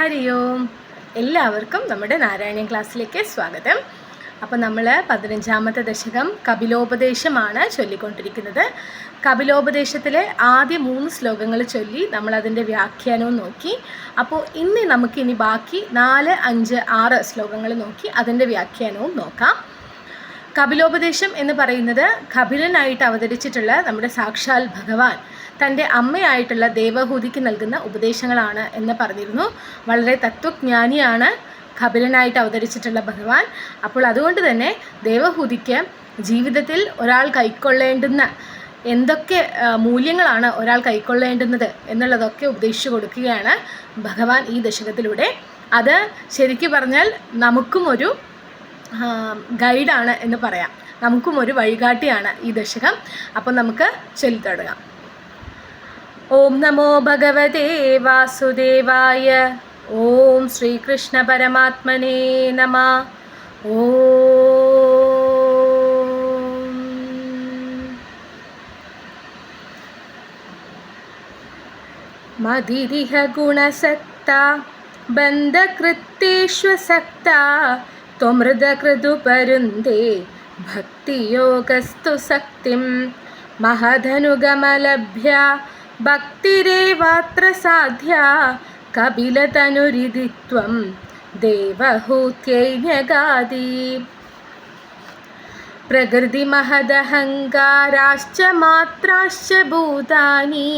ഹരി ഓം എല്ലാവർക്കും നമ്മുടെ നാരായണീയ ക്ലാസ്സിലേക്ക് സ്വാഗതം. അപ്പോൾ നമ്മൾ പതിനഞ്ചാമത്തെ ദശകം കപിലോപദേശമാണ് ചൊല്ലിക്കൊണ്ടിരിക്കുന്നത്. കപിലോപദേശത്തിലെ ആദ്യ മൂന്ന് ശ്ലോകങ്ങൾ ചൊല്ലി നമ്മൾ നമ്മളതിന്റെ വ്യാഖ്യാനവും നോക്കി. അപ്പോൾ ഇന്ന് നമുക്കിനി ബാക്കി നാല് അഞ്ച് ആറ് ശ്ലോകങ്ങൾ നോക്കി അതിന്റെ വ്യാഖ്യാനവും നോക്കാം. കപിലോപദേശം എന്ന് പറയുന്നത് കപിലനായിട്ട് അവതരിച്ചിട്ടുള്ള നമ്മുടെ സാക്ഷാൽ ഭഗവാൻ. തന്റെ അമ്മയായിട്ടുള്ള ദേവഹൂതിക്ക് നൽകുന്ന ഉപദേശങ്ങളാണ് എന്ന് പറഞ്ഞിരുന്നു. വളരെ തത്വജ്ഞാനിയാണ് കപിലനായിട്ട് അവതരിച്ചിട്ടുള്ള ഭഗവാൻ. അപ്പോൾ അതുകൊണ്ട് തന്നെ ദേവഹൂതിക്ക് ജീവിതത്തിൽ ഒരാൾ കൈക്കൊള്ളേണ്ടുന്ന എന്തൊക്കെ മൂല്യങ്ങളാണ് ഒരാൾ കൈക്കൊള്ളേണ്ടുന്നത് എന്നുള്ളതൊക്കെ ഉപദേശിച്ചു കൊടുക്കുകയാണ് ഭഗവാൻ ഈ ദശകത്തിലൂടെ. അത് ശരിക്കും പറഞ്ഞാൽ നമുക്കും ഒരു ഗൈഡാണ് എന്ന് പറയാം. നമുക്കും ഒരു വഴികാട്ടിയാണ് ഈ ദശകം. അപ്പം നമുക്ക് ചൊല്ലി തുടങ്ങാം ॐ नमो भगवते वासुदेवाय। ॐ श्रीकृष्णपरमात्मने नमः। ॐ मदिरिह गुणसक्ता बन्धकृत्तेष्वसक्ता त्वमृदकृदुपरुन्दे भक्तियोगस्तु सक्तिं महधनुगमलभ्या ഭക്തിരേവാത്ര സാധ്യ കപിലതനുരിതിത്വം ദേവഹൂത്യൈന്യഗാദി. പ്രകൃതിമഹദഹങ്കാരാശ്ച മാത്രാശ്ച ഭൂതാനി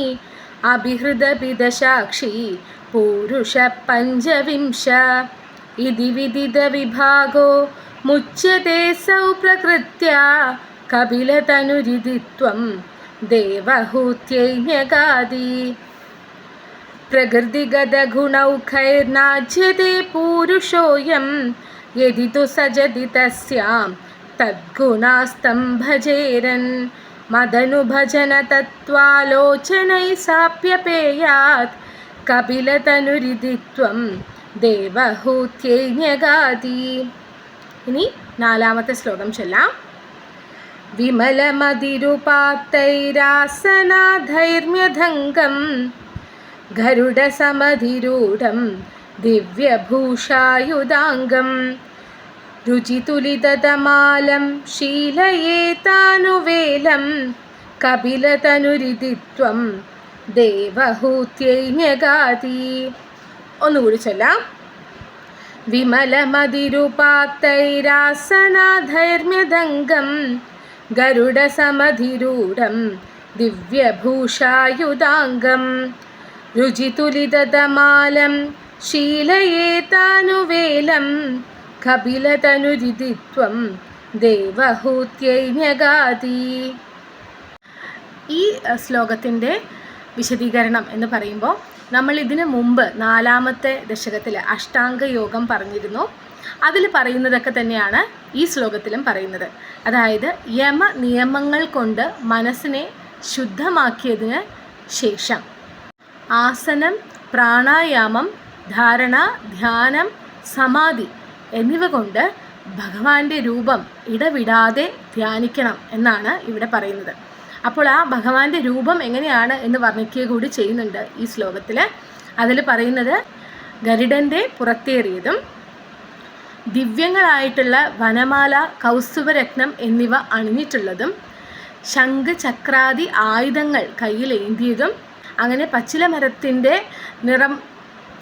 അഭിഹൃതപിതസാക്ഷി പൂരുഷ പഞ്ചവിംശ. ഇതി വിദിതവിഭാഗോ മുച്യത്തെ സൗ പ്രകൃത്യ കപിലതനുരിതിത്വം देवहूत्यैन्यगादि प्रकृतिगतगुणौखैर्नाज्यते पूरुषोऽयं यदि तु सजति तस्यां तद्गुणास्तं भजेरन् मदनुभजनतत्त्वालोचनैः साप्यपेयात् कपिलतनुरिदित्वं ദേവഹൂത്യൈന്യഗാതി ഇനി നാലാമത്തെ ശ്ലോകം ചൊല്ലാം വിമലമതിരുപാത്തൈരാസനാധൈർമ്യധംഗം ഗരുഡസമധിരൂഢം ദിവ്യഭൂഷായുധാംഗം. രുചിതുലിതമാലം ശീലയേതാനുവേലം കപിലതനുരിതിത്വം ദേവഹൂത്യൈന്യഗാതി ഒന്നുകൂടി ചൊല്ലാം. വിമലമതിരുപാത്തൈരാസനാധൈർമ്യദംഗം ഗരുഡസമധിരൂഢം ദിവ്യഭൂഷായുധാംഗം शीलयेतानुवेलं ശീലയേതാനുവേലം കപിലതനുരിതിത്വം ദേവഹൂത്യൈന്യഗാതി ഈ ശ്ലോകത്തിന്റെ വിശദീകരണം എന്ന് പറയുമ്പോൾ നമ്മൾ ഇതിനു മുമ്പ് നാലാമത്തെ ദശകത്തിൽ അഷ്ടാംഗ യോഗം പറഞ്ഞിരുന്നു. അതിൽ പറയുന്നതൊക്കെ തന്നെയാണ് ഈ ശ്ലോകത്തിലും പറയുന്നത്. അതായത് യമ നിയമങ്ങൾ കൊണ്ട് മനസ്സിനെ ശുദ്ധമാക്കിയതിന് ശേഷം ആസനം പ്രാണായാമം ധാരണ ധ്യാനം സമാധി എന്നിവ കൊണ്ട് ഭഗവാന്റെ രൂപം ഇടവിടാതെ ധ്യാനിക്കണം എന്നാണ് ഇവിടെ പറയുന്നത്. അപ്പോൾ ആ ഭഗവാന്റെ രൂപം എങ്ങനെയാണ് എന്ന് വർണിക്കുക കൂടി ചെയ്യുന്നുണ്ട് ഈ ശ്ലോകത്തിൽ അതിൽ പറയുന്നത് ഗരുഡന്റെ പുറത്തേറിയതും ദിവ്യങ്ങളായിട്ടുള്ള വനമാല കൗസ്തുഭരത്നം എന്നിവ അണിഞ്ഞിട്ടുള്ളതും ശംഖ് ചക്രാദി ആയുധങ്ങൾ കയ്യിലേന്തിയതും അങ്ങനെ പച്ചില മരത്തിന്റെ നിറം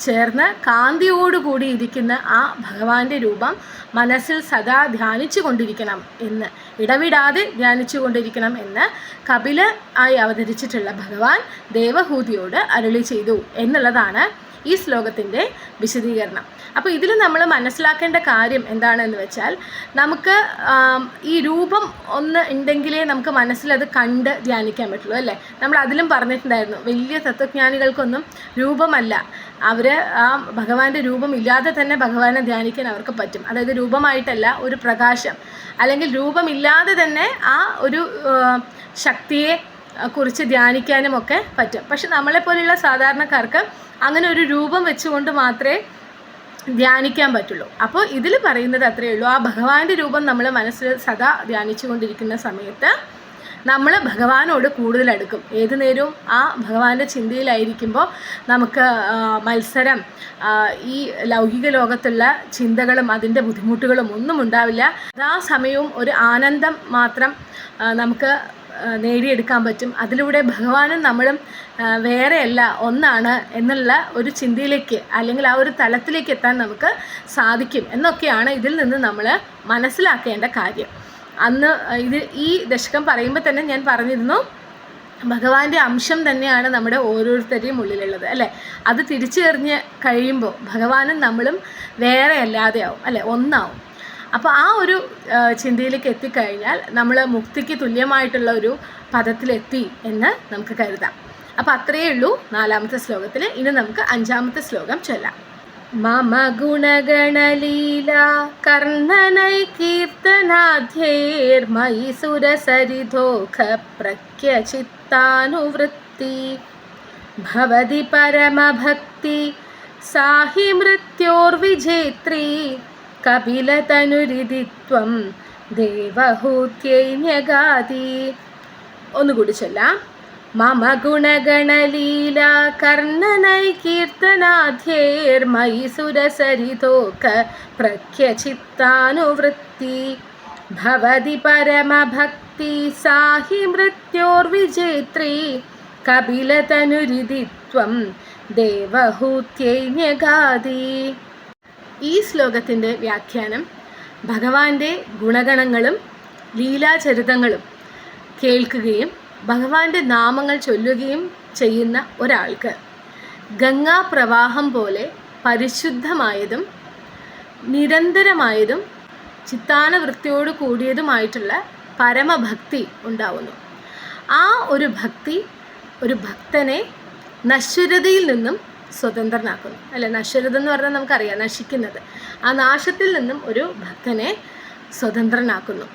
ചേർന്ന് കാന്തിയോടുകൂടി ഇരിക്കുന്ന ആ ഭഗവാന്റെ രൂപം മനസ്സിൽ സദാ ധ്യാനിച്ചു കൊണ്ടിരിക്കണം എന്ന് ഇടവിടാതെ ധ്യാനിച്ചു കൊണ്ടിരിക്കണം എന്ന് കപില ആയി അവതരിച്ചിട്ടുള്ള ഭഗവാൻ ദേവഹൂതിയോട് അരുളി ചെയ്തു എന്നുള്ളതാണ് ഈ ശ്ലോകത്തിന്റെ വിശദീകരണം. അപ്പോൾ ഇതിൽ നമ്മൾ മനസ്സിലാക്കേണ്ട കാര്യം എന്താണെന്ന് വെച്ചാൽ നമുക്ക് ഈ രൂപം ഒന്ന് ഉണ്ടെങ്കിലേ നമുക്ക് മനസ്സിലത് കണ്ട് ധ്യാനിക്കാൻ പറ്റുള്ളൂ അല്ലേ? നമ്മൾ അതിലും പറഞ്ഞിട്ടുണ്ടായിരുന്നു വലിയ തത്വജ്ഞാനികൾക്കൊന്നും രൂപമല്ല. അവർ ആ ഭഗവാന്റെ രൂപം ഇല്ലാതെ തന്നെ ഭഗവാനെ ധ്യാനിക്കാൻ അവർക്ക് പറ്റും. അതായത് രൂപമായിട്ടല്ല ഒരു പ്രകാശം. അല്ലെങ്കിൽ രൂപമില്ലാതെ തന്നെ ആ ഒരു ശക്തിയെ കുറിച്ച് ധ്യാനിക്കാനും ഒക്കെ പറ്റും. പക്ഷെ നമ്മളെപ്പോലെയുള്ള സാധാരണക്കാർക്ക് അങ്ങനെ ഒരു രൂപം വെച്ചുകൊണ്ട് മാത്രമേ ധ്യാനിക്കാൻ പറ്റുള്ളൂ. അപ്പോൾ ഇതിൽ പറയുന്നത് അത്രയേ ഉള്ളൂ. ആ ഭഗവാന്റെ രൂപം നമ്മൾ മനസ്സിൽ സദാ ധ്യാനിച്ചുകൊണ്ടിരിക്കുന്ന സമയത്ത് നമ്മൾ ഭഗവാനോട് കൂടുതൽ അടുക്കും. ഏതു നേരവും ആ ഭഗവാന്റെ ചിന്തയിലായിരിക്കുമ്പോൾ നമുക്ക് മത്സരം ഈ ലൗകിക ലോകത്തുള്ള ചിന്തകളും അതിന്റെ ബുദ്ധിമുട്ടുകളും ഒന്നും ഉണ്ടാവില്ല. ആ സമയവും ഒരു ആനന്ദം മാത്രം നമുക്ക് നേടിയെടുക്കാൻ പറ്റും. അതിലൂടെ ഭഗവാനും നമ്മളും വേറെയല്ല ഒന്നാണ് എന്നുള്ള ഒരു ചിന്തയിലേക്ക് അല്ലെങ്കിൽ ആ ഒരു തലത്തിലേക്ക് എത്താൻ നമുക്ക് സാധിക്കും എന്നൊക്കെയാണ് ഇതിൽ നിന്ന് നമ്മൾ മനസ്സിലാക്കേണ്ട കാര്യം. അന്ന് ഇത് ഈ ദശകം പറയുമ്പോൾ തന്നെ ഞാൻ പറഞ്ഞിരുന്നു ഭഗവാന്റെ അംശം തന്നെയാണ് നമ്മുടെ ഓരോരുത്തരുടെയും ഉള്ളിലുള്ളത് അല്ലേ? അത് തിരിച്ചറിഞ്ഞ് കഴിയുമ്പോൾ ഭഗവാനും നമ്മളും വേറെ അല്ലാതെയാവും അല്ലേ? ഒന്നാവും. അപ്പോൾ ആ ഒരു ചിന്തയിലേക്ക് എത്തിക്കഴിഞ്ഞാൽ നമ്മൾ മുക്തിക്ക് തുല്യമായിട്ടുള്ള ഒരു പദത്തിലെത്തി എന്ന് നമുക്ക് കരുതാം. അപ്പോൾ അത്രയേ ഉള്ളൂ നാലാമത്തെ ശ്ലോകത്തിൽ ഇനി നമുക്ക് അഞ്ചാമത്തെ ശ്ലോകം ചൊല്ലാം. മമ ഗുണഗണലീല കർണനൈ കീർത്തനാധ്യേർമയി സുരസരിധോഖ പ്രഖ്യചിത്താനുവൃത്തി. ഭവതി പരമഭക്തി സാഹി മൃത്യോർവിജേത്രീ കപിലതനുരിതിത്വം ദേവഹൂത്യൈ ന്യഗാതി. ഒന്നുകൂടി ചൊല്ലാം. മമ ഗുണഗണലീല കർണനൈ കീർത്തനാധ്യേർമയി സുരസരിതോക പ്രഖ്യചിത്താനുവൃത്തി. ഭവതി പരമഭക്തി സാഹി മൃത്യോർവിജേത്രീ കപിലതനുരിതിത്വം ദേവഹൂത്യൈ ന്യഗാതി. ഈ ശ്ലോകത്തിന്റെ വ്യാഖ്യാനം ഭഗവാന്റെ ഗുണഗണങ്ങളും ലീലാചരിതങ്ങളും കേൾക്കുകയും ഭഗവാന്റെ നാമങ്ങൾ ചൊല്ലുകയും ചെയ്യുന്ന ഒരാൾക്ക് ഗംഗാപ്രവാഹം പോലെ പരിശുദ്ധമായതും നിരന്തരമായതും ചിത്താനവൃത്തിയോട് കൂടിയതുമായിട്ടുള്ള പരമഭക്തി ഉണ്ടാവുന്നു. ആ ഒരു ഭക്തി ഒരു ഭക്തനെ നശ്വരതയിൽ നിന്നും സ്വതന്ത്രനാക്കുന്നു. അല്ലെ? നശ്വരതെന്ന് പറഞ്ഞാൽ നമുക്കറിയാം നശിക്കുന്നത്. ആ നാശത്തിൽ നിന്നും ഒരു ഭക്തനെ സ്വതന്ത്രനാക്കുന്നു.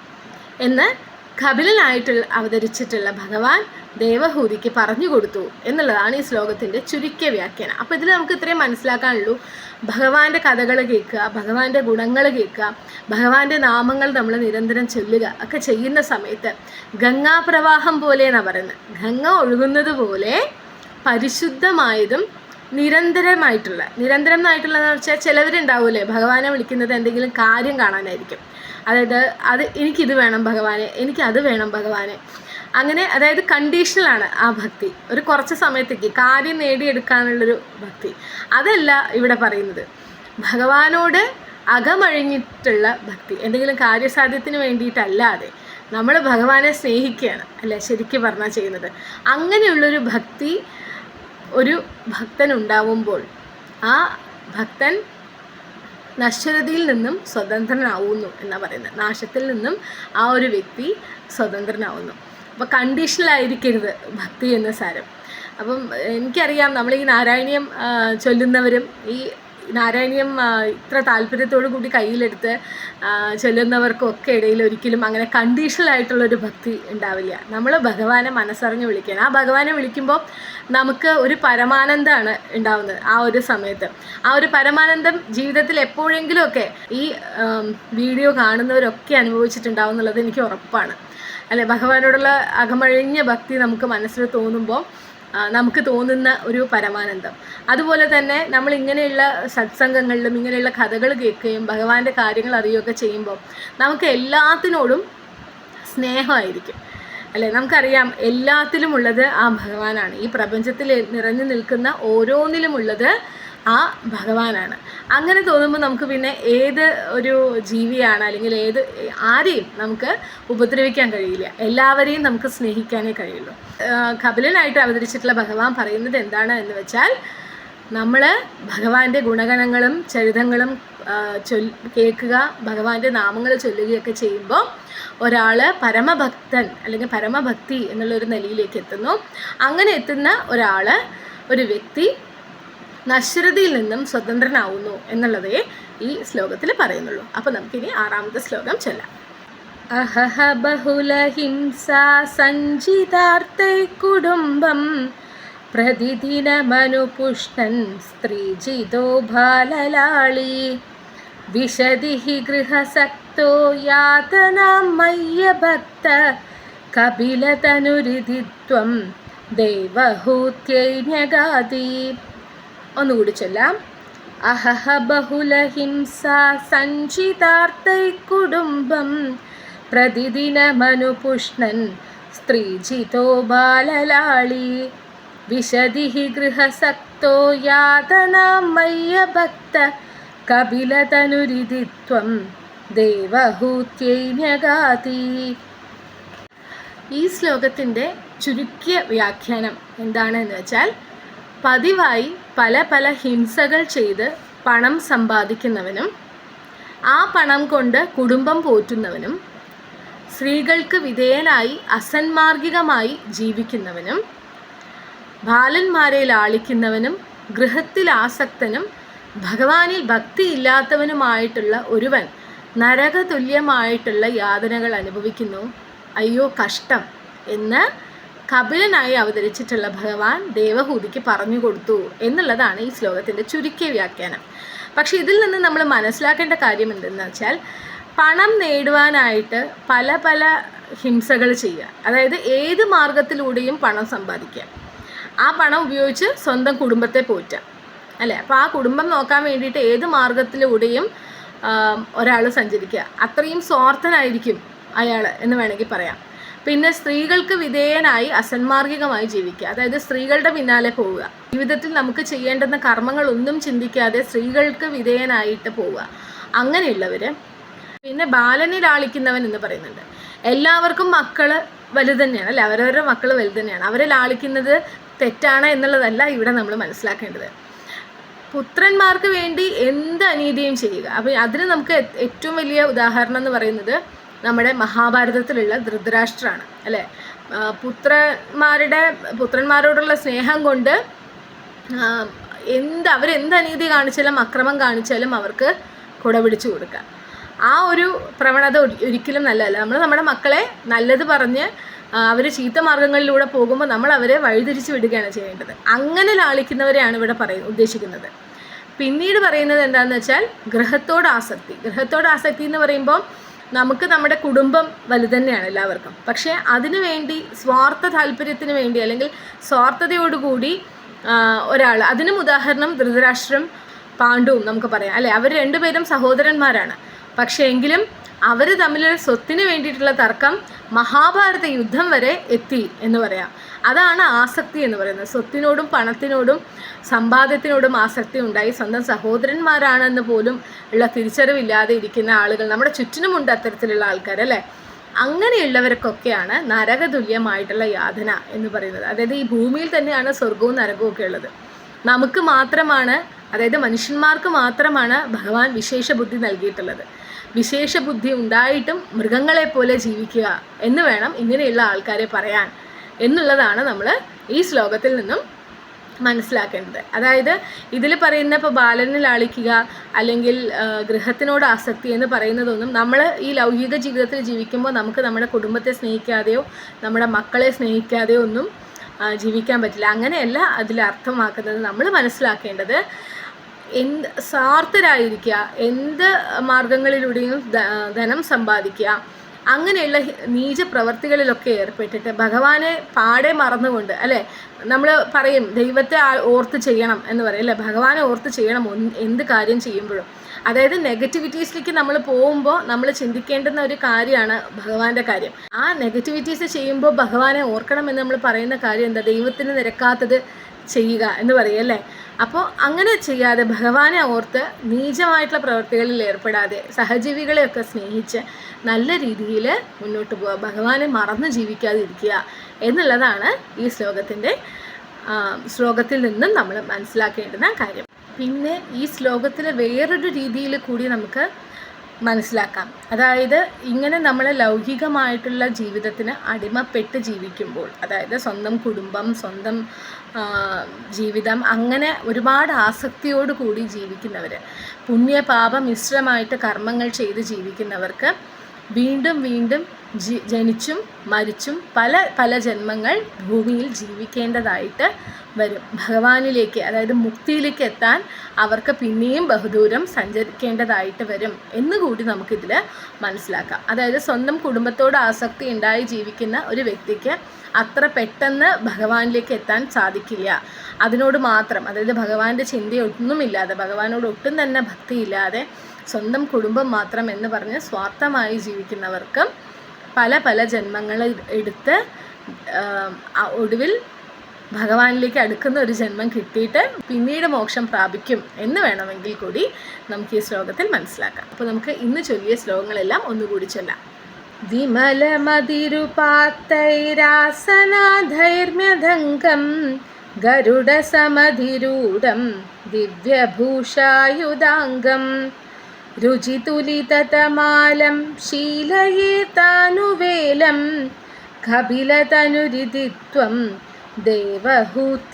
എന്ന് കപിലനായിട്ടുള്ള അവതരിച്ചിട്ടുള്ള ഭഗവാൻ ദേവഹൂതിക്ക് പറഞ്ഞു കൊടുത്തു എന്നുള്ളതാണ് ഈ ശ്ലോകത്തിന്റെ ചുരുക്കിയ വ്യാഖ്യാനം. അപ്പോൾ ഇതിൽ നമുക്ക് ഇത്രയും മനസ്സിലാക്കാനുള്ളൂ. ഭഗവാന്റെ കഥകൾ കേൾക്കുക ഭഗവാന്റെ ഗുണങ്ങൾ കേൾക്കുക ഭഗവാന്റെ നാമങ്ങൾ നമ്മൾ നിരന്തരം ചൊല്ലുക ഒക്കെ ചെയ്യുന്ന സമയത്ത് ഗംഗാപ്രവാഹം പോലെ എന്നാണ് പറയുന്നത്. ഗംഗ ഒഴുകുന്നത് പോലെ പരിശുദ്ധമായതും നിരന്തരമായിട്ടുള്ള നിരന്തരം എന്നായിട്ടുള്ളതെന്ന് വെച്ചാൽ ചിലവരുണ്ടാവൂലേ? ഭഗവാനെ വിളിക്കുന്നത് എന്തെങ്കിലും കാര്യം കാണാനായിരിക്കും. അതായത് അത് എനിക്കിത് വേണം ഭഗവാനെ എനിക്കത് വേണം ഭഗവാനെ. അങ്ങനെ അതായത് കണ്ടീഷണലാണ് ആ ഭക്തി. ഒരു കുറച്ച് സമയത്തേക്ക് കാര്യം നേടിയെടുക്കാനുള്ളൊരു ഭക്തി. അതല്ല ഇവിടെ പറയുന്നത്. ഭഗവാനോട് അകമഴിഞ്ഞിട്ടുള്ള ഭക്തി. എന്തെങ്കിലും കാര്യസാധ്യത്തിന് വേണ്ടിയിട്ടല്ലാതെ നമ്മൾ ഭഗവാനെ സ്നേഹിക്കുകയാണ് അല്ലേ? ശരിക്കും പറഞ്ഞാൽ ചെയ്യുന്നത്. അങ്ങനെയുള്ളൊരു ഭക്തി ഒരു ഭക്തൻ ഉണ്ടാവുമ്പോൾ ആ ഭക്തൻ നശ്വരതയിൽ നിന്നും സ്വതന്ത്രനാവുന്നു എന്നാണ് പറയുന്നത്. നാശത്തിൽ നിന്നും ആ ഒരു വ്യക്തി സ്വതന്ത്രനാവുന്നു. അപ്പോൾ കണ്ടീഷണലായിരിക്കരുത് ഭക്തി എന്ന സാരം. അപ്പം എനിക്കറിയാം നമ്മൾ ഈ നാരായണീയം ചൊല്ലുന്നവരും ഈ നാരായണീയം ഇത്ര താല്പര്യത്തോടു കൂടി കയ്യിലെടുത്ത് ചൊല്ലുന്നവർക്കൊക്കെ ഇടയിൽ ഒരിക്കലും അങ്ങനെ കണ്ടീഷണൽ ആയിട്ടുള്ളൊരു ഭക്തി ഉണ്ടാവില്ല. നമ്മൾ ഭഗവാനെ മനസ്സറിഞ്ഞ് വിളിക്കണം. ആ ഭഗവാനെ വിളിക്കുമ്പോൾ നമുക്ക് ഒരു പരമാനന്ദമാണ് ഉണ്ടാവുന്നത് ആ ഒരു സമയത്ത്. ആ ഒരു പരമാനന്ദം ജീവിതത്തിൽ എപ്പോഴെങ്കിലുമൊക്കെ ഈ വീഡിയോ കാണുന്നവരൊക്കെ അനുഭവിച്ചിട്ടുണ്ടാവും എന്നുള്ളത് എനിക്ക് ഉറപ്പാണ്. അല്ലെ? ഭഗവാനോടുള്ള അകമഴിഞ്ഞ ഭക്തി നമുക്ക് മനസ്സിൽ തോന്നുമ്പോൾ നമുക്ക് തോന്നുന്ന ഒരു പരമാനന്ദം. അതുപോലെ തന്നെ നമ്മൾ ഇങ്ങനെയുള്ള സത്സംഗങ്ങളിലും ഇങ്ങനെയുള്ള കഥകൾ കേൾക്കുകയും ഭഗവാന്റെ കാര്യങ്ങൾ അറിയുകയൊക്കെ ചെയ്യുമ്പോൾ നമുക്ക് എല്ലാത്തിനോടും സ്നേഹമായിരിക്കും. അല്ലേ? നമുക്കറിയാം എല്ലാത്തിലുമുള്ളത് ആ ഭഗവാനാണ്. ഈ പ്രപഞ്ചത്തിൽ നിറഞ്ഞു നിൽക്കുന്ന ഓരോന്നിലുമുള്ളത് ആ ഭഗവാനാണ്. അങ്ങനെ തോന്നുമ്പോൾ നമുക്ക് പിന്നെ ഏത് ഒരു ജീവിയാണ് അല്ലെങ്കിൽ ഏത് ആരെയും നമുക്ക് ഉപദ്രവിക്കാൻ കഴിയില്ല. എല്ലാവരെയും നമുക്ക് സ്നേഹിക്കാനേ കഴിയുള്ളൂ. കപിലനായിട്ട് അവതരിച്ചിട്ടുള്ള ഭഗവാൻ പറയുന്നത് എന്താണ് എന്ന് വെച്ചാൽ നമ്മൾ ഭഗവാന്റെ ഗുണഗണങ്ങളും ചരിതങ്ങളും ചൊൽ കേൾക്കുക ഭഗവാന്റെ നാമങ്ങൾ ചൊല്ലുകയൊക്കെ ചെയ്യുമ്പോൾ ഒരാൾ പരമഭക്തൻ അല്ലെങ്കിൽ പരമഭക്തി എന്നുള്ളൊരു നിലയിലേക്ക് എത്തുന്നു. അങ്ങനെ എത്തുന്ന ഒരാൾ ഒരു വ്യക്തി നശ്വരതയിൽ നിന്നും സ്വതന്ത്രനാവുന്നു എന്നുള്ളതേ ഈ ശ്ലോകത്തിൽ പറയുന്നുള്ളൂ. അപ്പോൾ നമുക്കിനി ആറാമത്തെ ശ്ലോകം ചൊല്ലാം. അഹഹ ബഹുലഹിംസാ സഞ്ജിതാർത്ഥ കുടുംബം പ്രതിദിന പ്രതിദിനമനുപുഷ്ടൻ സ്ത്രീജിതോ ബാലലാളി വിശതി ഗൃഹസക്തോ യാതനാം മയ്യഭക്ത കപിലതനുരിതിത്വം ദൈവഹൂത്യൈ ന്യഗാതി ഒന്നുകൂടി ചൊല്ലാം. അഹഹ ബഹുലഹിംസ സഞ്ചിതാർത്ഥൈ കുടുംബം പ്രതിദിന പ്രതിദിനമനുപുഷ്ണൻ സ്ത്രീജിതോ ബാലലാളി. വിശദി ഗൃഹസക്തോ യാതനാമയ്യ ഭക്ത കപിലതനുരിതിത്വം ദേവഹൂത്യൈ ന്യഗാതി ഈ ശ്ലോകത്തിന്റെ ചുരുക്കിയ വ്യാഖ്യാനം എന്താണെന്ന് വെച്ചാൽ പതിവായി പല പല ഹിംസകൾ ചെയ്ത് പണം സമ്പാദിക്കുന്നവനും ആ പണം കൊണ്ട് കുടുംബം പോറ്റുന്നവനും സ്ത്രീകൾക്ക് വിധേയനായി അസന്മാർഗികമായി ജീവിക്കുന്നവനും ബാലന്മാരെ ലാളിക്കുന്നവനും ഗൃഹത്തിൽ ആസക്തനും ഭഗവാനിൽ ഭക്തിയില്ലാത്തവനുമായിട്ടുള്ള ഒരുവൻ നരകതുല്യമായിട്ടുള്ള യാതനകൾ അനുഭവിക്കുന്നു. അയ്യോ കഷ്ടം എന്ന് കപിലനായി അവതരിച്ചിട്ടുള്ള ഭഗവാൻ ദേവഹൂതിക്ക് പറഞ്ഞു കൊടുത്തു എന്നുള്ളതാണ് ഈ ശ്ലോകത്തിന്റെ ചുരുക്കിയ വ്യാഖ്യാനം. പക്ഷേ ഇതിൽ നിന്ന് നമ്മൾ മനസ്സിലാക്കേണ്ട കാര്യം എന്തെന്ന് വെച്ചാൽ പണം നേടുവാനായിട്ട് പല പല ഹിംസകൾ ചെയ്യുക. അതായത് ഏത് മാർഗത്തിലൂടെയും പണം സമ്പാദിക്കുക. ആ പണം ഉപയോഗിച്ച് സ്വന്തം കുടുംബത്തെ പോറ്റുക. അല്ലേ? അപ്പോൾ ആ കുടുംബം നോക്കാൻ വേണ്ടിയിട്ട് ഏത് മാർഗത്തിലൂടെയും ഒരാൾ സഞ്ചരിക്കുക. അത്രയും സ്വാർത്ഥനായിരിക്കും അയാൾ എന്ന് വേണമെങ്കിൽ പറയാം. പിന്നെ സ്ത്രീകൾക്ക് വിധേയനായി അസന്മാർഗികമായി ജീവിക്കുക. അതായത് സ്ത്രീകളുടെ പിന്നാലെ പോവുക. ജീവിതത്തിൽ നമുക്ക് ചെയ്യേണ്ടുന്ന കർമ്മങ്ങളൊന്നും ചിന്തിക്കാതെ സ്ത്രീകൾക്ക് വിധേയനായിട്ട് പോവുക. അങ്ങനെയുള്ളവർ പിന്നെ ബാലനെ ലാളിക്കുന്നവൻ എന്ന് പറയുന്നുണ്ട്. എല്ലാവർക്കും മക്കൾ വലുത് തന്നെയാണ് അല്ലെ? അവരവരുടെ മക്കൾ വലുത് തന്നെയാണ്. അവരെ ലാളിക്കുന്നത് തെറ്റാണ് എന്നുള്ളതല്ല ഇവിടെ നമ്മൾ മനസ്സിലാക്കേണ്ടത്. പുത്രന്മാർക്ക് വേണ്ടി എന്ത് അനീതിയും ചെയ്യുക. അപ്പോൾ അതിന് നമുക്ക് ഏറ്റവും വലിയ ഉദാഹരണം എന്ന് പറയുന്നത് നമ്മുടെ മഹാഭാരതത്തിലുള്ള ധൃതരാഷ്ട്രമാണ് അല്ലേ? പുത്രന്മാരുടെ പുത്രന്മാരോടുള്ള സ്നേഹം കൊണ്ട് എന്ത് അവരെന്ത് അനീതി കാണിച്ചാലും അക്രമം കാണിച്ചാലും അവർക്ക് കുട പിടിച്ചു കൊടുക്കുക. ആ ഒരു പ്രവണത ഒരിക്കലും നല്ലതല്ല. നമ്മൾ നമ്മുടെ മക്കളെ നല്ലത് പറഞ്ഞ് അവർ ചീത്ത മാർഗങ്ങളിലൂടെ പോകുമ്പോൾ നമ്മൾ അവരെ വഴിതിരിച്ച് വിടുകയാണ് ചെയ്യേണ്ടത്. അങ്ങനെ ലാളിക്കുന്നവരെയാണ് ഇവിടെ പറയുന്നത് ഉദ്ദേശിക്കുന്നത്. പിന്നീട് പറയുന്നത് എന്താണെന്ന് വെച്ചാൽ ഗ്രഹത്തോട് ആസക്തി. ഗ്രഹത്തോട് ആസക്തി എന്ന് പറയുമ്പോൾ നമുക്ക് നമ്മുടെ കുടുംബം വലുതന്നെയാണ് എല്ലാവർക്കും. പക്ഷേ അതിനു വേണ്ടി സ്വാർത്ഥ താല്പര്യത്തിന് വേണ്ടി അല്ലെങ്കിൽ സ്വാർത്ഥതയോടുകൂടി ഒരാൾ അതിനും ഉദാഹരണം ധൃതരാഷ്ട്രം പാണ്ഡുവും നമുക്ക് പറയാം. അല്ലേ? അവർ രണ്ടുപേരും സഹോദരന്മാരാണ്. പക്ഷേ എങ്കിലും അവർ തമ്മിലൊരു സ്വത്തിന് വേണ്ടിയിട്ടുള്ള തർക്കം മഹാഭാരത യുദ്ധം വരെ എത്തി എന്ന് പറയാം. അതാണ് ആസക്തി എന്ന് പറയുന്നത്. സ്വത്തിനോടും പണത്തിനോടും സമ്പാദ്യത്തിനോടും ആസക്തി ഉണ്ടായി. സ്വന്തം സഹോദരന്മാരാണെന്ന് പോലും ഉള്ള തിരിച്ചറിവില്ലാതെ ഇരിക്കുന്ന ആളുകൾ നമ്മുടെ ചുറ്റിനുമുണ്ട് അത്തരത്തിലുള്ള ആൾക്കാർ അല്ലേ? അങ്ങനെയുള്ളവർക്കൊക്കെയാണ് നരകതുല്യമായിട്ടുള്ള യാതന എന്ന് പറയുന്നത്. അതായത് ഈ ഭൂമിയിൽ തന്നെയാണ് സ്വർഗവും നരകവും ഒക്കെ ഉള്ളത്. നമുക്ക് മാത്രമാണ് അതായത് മനുഷ്യന്മാർക്ക് മാത്രമാണ് ഭഗവാൻ വിശേഷ ബുദ്ധി നൽകിയിട്ടുള്ളത്. വിശേഷ ബുദ്ധി ഉണ്ടായിട്ടും മൃഗങ്ങളെ പോലെ ജീവിക്കുക എന്ന് വേണം ഇങ്ങനെയുള്ള ആൾക്കാരെ പറയാൻ. എന്നുള്ളതാണ് നമ്മൾ ഈ ശ്ലോകത്തിൽ നിന്നും മനസ്സിലാക്കേണ്ടത്. അതായത് ഇതിൽ പറയുന്ന ഇപ്പോൾ ബാലനെ ലാളിക്കുക അല്ലെങ്കിൽ ഗൃഹത്തിനോട് ആസക്തി എന്ന് പറയുന്നതൊന്നും നമ്മൾ ഈ ലൗകിക ജീവിതത്തിൽ ജീവിക്കുമ്പോൾ നമുക്ക് നമ്മുടെ കുടുംബത്തെ സ്നേഹിക്കാതെയോ നമ്മുടെ മക്കളെ സ്നേഹിക്കാതെയോ ഒന്നും ജീവിക്കാൻ പറ്റില്ല. അങ്ങനെയല്ല അതിൽ അർത്ഥമാക്കുന്നത് നമ്മൾ മനസ്സിലാക്കേണ്ടത്. എന്ത് സ്വാർത്ഥരായിരിക്കുക എന്ത് മാർഗങ്ങളിലൂടെയും ധനം സമ്പാദിക്കുക അങ്ങനെയുള്ള നീച പ്രവർത്തികളിലൊക്കെ ഏർപ്പെട്ടിട്ട് ഭഗവാനെ പാടെ മറന്നുകൊണ്ട് അല്ലേ? നമ്മൾ പറയും ദൈവത്തെ ഓർത്ത് ചെയ്യണം എന്ന് പറയും അല്ലേ? ഭഗവാനെ ഓർത്ത് ചെയ്യണം എന്ത് കാര്യം ചെയ്യുമ്പോഴും. അതായത് നെഗറ്റിവിറ്റീസിലേക്ക് നമ്മൾ പോകുമ്പോൾ നമ്മൾ ചിന്തിക്കേണ്ടുന്ന ഒരു കാര്യമാണ് ഭഗവാന്റെ കാര്യം. ആ നെഗറ്റിവിറ്റീസ് ചെയ്യുമ്പോൾ ഭഗവാനെ ഓർക്കണം എന്ന് നമ്മൾ പറയുന്ന കാര്യം എന്താ? ദൈവത്തിന് നിരക്കാത്തത് ചെയ്യുക എന്ന് പറയല്ലേ അപ്പോൾ അങ്ങനെ ചെയ്യാതെ ഭഗവാനെ ഓർത്ത് നീചമായിട്ടുള്ള പ്രവൃത്തികളിൽ ഏർപ്പെടാതെ സഹജീവികളെയൊക്കെ സ്നേഹിച്ച് നല്ല രീതിയിൽ മുന്നോട്ട് പോവുക ഭഗവാനെ മറന്ന് ജീവിക്കാതിരിക്കുക എന്നുള്ളതാണ് ഈ ശ്ലോകത്തിന്റെ ശ്ലോകത്തിൽ നിന്നും നമ്മൾ മനസ്സിലാക്കേണ്ടുന്ന കാര്യം. പിന്നെ ഈ ശ്ലോകത്തിൽ വേറൊരു രീതിയിൽ കൂടി നമുക്ക് മനസ്സിലാക്കാം. അതായത് ഇങ്ങനെ നമ്മൾ ലൗകികമായിട്ടുള്ള ജീവിതത്തിന് അടിമപ്പെട്ട് ജീവിക്കുമ്പോൾ അതായത് സ്വന്തം കുടുംബം സ്വന്തം ജീവിതം അങ്ങനെ ഒരുപാട് ആസക്തിയോട് കൂടി ജീവിക്കുന്നവർ പുണ്യപാപ മിശ്രമായിട്ട് കർമ്മങ്ങൾ ചെയ്ത് ജീവിക്കുന്നവർക്ക് വീണ്ടും വീണ്ടും ജനിച്ചും മരിച്ചും പല പല ജന്മങ്ങൾ ഭൂമിയിൽ ജീവിക്കേണ്ടതായിട്ട് വരും. ഭഗവാനിലേക്ക് അതായത് മുക്തിയിലേക്ക് എത്താൻ അവർക്ക് പിന്നെയും ബഹുദൂരം സഞ്ചരിക്കേണ്ടതായിട്ട് വരും എന്നുകൂടി നമുക്കിതിൽ മനസ്സിലാക്കാം. അതായത് സ്വന്തം കുടുംബത്തോട് ആസക്തി ഉണ്ടായി ജീവിക്കുന്ന ഒരു വ്യക്തിക്ക് അത്ര പെട്ടെന്ന് ഭഗവാനിലേക്ക് എത്താൻ സാധിക്കില്ല. അതിനോട് മാത്രം അതായത് ഭഗവാന്റെ ചിന്തയൊന്നുമില്ലാതെ ഭഗവാനോട് ഒട്ടും തന്നെ ഭക്തിയില്ലാതെ സ്വന്തം കുടുംബം മാത്രം എന്ന് പറഞ്ഞ് സ്വാർത്ഥമായി ജീവിക്കുന്നവർക്ക് പല പല ജന്മങ്ങൾ എടുത്ത് ഒടുവിൽ ഭഗവാനിലേക്ക് അടുക്കുന്ന ഒരു ജന്മം കിട്ടിയിട്ട് പിന്നീട് മോക്ഷം പ്രാപിക്കും എന്ന് വേണമെങ്കിൽ കൂടി നമുക്ക് ഈ ശ്ലോകത്തിൽ മനസ്സിലാക്കാം. അപ്പോൾ നമുക്ക് ഇന്ന് ചൊല്ലിയ ശ്ലോകങ്ങളെല്ലാം ഒന്നുകൂടി ചൊല്ലാം. വിമലമതിരുപാത്തൈരാസനാധൈർമ്യധംഗം ഗരുഡസമധിരൂഢം ദിവ്യഭൂഷായുധാംഗം രുചിതുലിതമാലം ശീലയേതാനുവേലം കപിലതനുരിതിത്വം ദേവഹൂത്യൈന്യഗാതി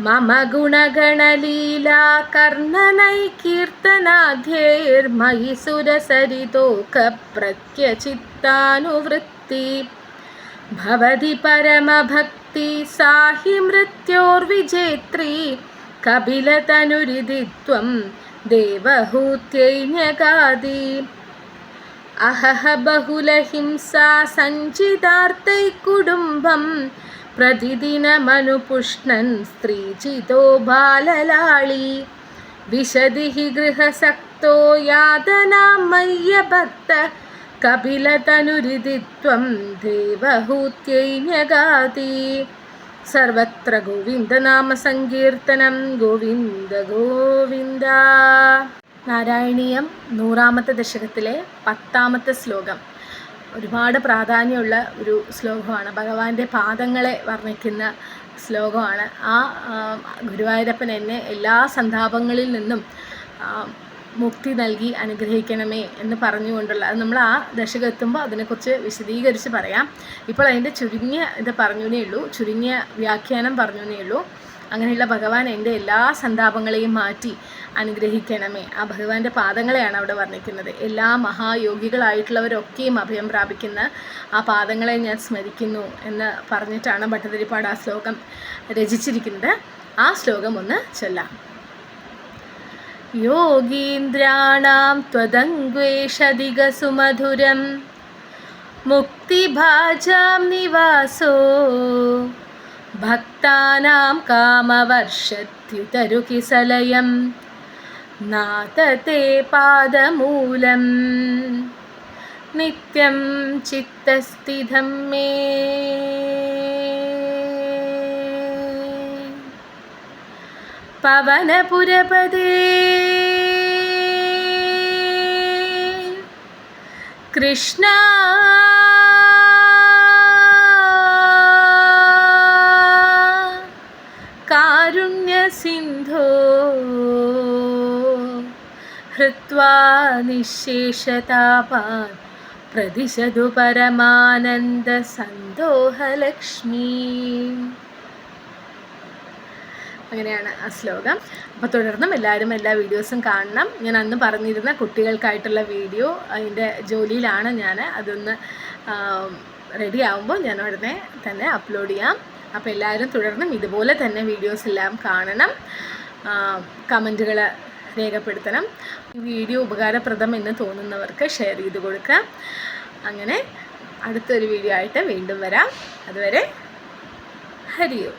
മമ ഗുണഗണലീലാ കർണനൈകീർത്തനാധ്യേർമയി സുരസരിതോകപ്രത്യചിത്താനുവൃത്തി ഭവതി പരമഭക്തി സാഹി മൃത്യോർവിജേത്രീ കപിലതനുരിതിത്വം ദേവഹൂത്യൈന്യകാദി. അഹഹ ബഹുലഹിംസാ സഞ്ചിതാർത്ഥൈ കുടുംബം പ്രതിദിനമനുപുഷ്ണൻ സ്ത്രീചിതോ ബാലലാളി. വിശതി ഹി ഗൃഹസക്തോ യാതനാമയ്യഭക്ത കപിലതനുരിതിത്വം ദേവഹൂത്യൈന്യകാതി സർവത്ര ഗോവിന്ദനാമ സങ്കീർത്തനം ഗോവിന്ദ ഗോവിന്ദ. നാരായണീയം നൂറാമത്തെ ദശകത്തിലെ പത്താമത്തെ ശ്ലോകം. ഒരുപാട് പ്രാധാന്യമുള്ള ഒരു ശ്ലോകമാണ്. ഭഗവാന്റെ പാദങ്ങളെ വർണിക്കുന്ന ശ്ലോകമാണ്. ആ ഗുരുവായൂരപ്പൻ എന്നെ എല്ലാ സന്താപങ്ങളിൽ നിന്നും മുക്തി നൽകി അനുഗ്രഹിക്കണമേ എന്ന് പറഞ്ഞുകൊണ്ടുള്ള അത് നമ്മൾ ആ ദശകം എത്തുമ്പോൾ അതിനെക്കുറിച്ച് വിശദീകരിച്ച് പറയാം. ഇപ്പോൾ അതിന്റെ ചുരുങ്ങിയ ഇത് പറഞ്ഞേ ഉള്ളൂ ചുരുങ്ങിയ വ്യാഖ്യാനം പറഞ്ഞേ ഉള്ളൂ. അങ്ങനെയുള്ള ഭഗവാൻ എന്റെ എല്ലാ സന്താപങ്ങളെയും മാറ്റി അനുഗ്രഹിക്കണമേ. ആ ഭഗവാന്റെ പാദങ്ങളെയാണ് അവിടെ വർണിക്കുന്നത്. എല്ലാ മഹായോഗികളായിട്ടുള്ളവരൊക്കെയും അഭയം പ്രാപിക്കുന്ന ആ പാദങ്ങളെ ഞാൻ സ്മരിക്കുന്നു എന്ന് പറഞ്ഞിട്ടാണ് ഭട്ടതിരിപ്പാട് ആ ശ്ലോകം രചിച്ചിരിക്കുന്നത്. ആ ശ്ലോകം ഒന്ന് ചൊല്ലാം. योगीन्द्राणां त्वदङ्ग्वेषदिगसुमधुरं मुक्तिभाजां निवासो भक्तानां कामवर्षत्युतरुकिसलयं नाथ ते पादमूलं नित्यं चित्तस्थितं मे पवनपुरपदे। कृष्णा। कारुण्यसिन्धो। हृत्वा निःशेषतापान् प्रदिशतु परमानन्दसन्दोहलक्ष्मी। അങ്ങനെയാണ് ആ ശ്ലോകം. അപ്പോൾ തുടർന്നും എല്ലാവരും എല്ലാ വീഡിയോസും കാണണം. ഞാൻ അന്ന് പറഞ്ഞിരുന്ന കുട്ടികൾക്കായിട്ടുള്ള വീഡിയോ അതിന്റെ ജോലിയിലാണ് ഞാൻ അതൊന്ന് റെഡി ആവുമ്പോൾ ഞാൻ ഉടനെ തന്നെ അപ്ലോഡ് ചെയ്യാം. അപ്പോൾ എല്ലാവരും തുടർന്നും ഇതുപോലെ തന്നെ വീഡിയോസ് എല്ലാം കാണണം. കമന്റുകൾ രേഖപ്പെടുത്തണം. ഈ വീഡിയോ ഉപകാരപ്രദം എന്ന് തോന്നുന്നവർക്ക് ഷെയർ ചെയ്ത് കൊടുക്കുക അങ്ങനെ അടുത്തൊരു വീഡിയോ ആയിട്ട് വീണ്ടും വരാം. അതുവരെ ഹരിയോ.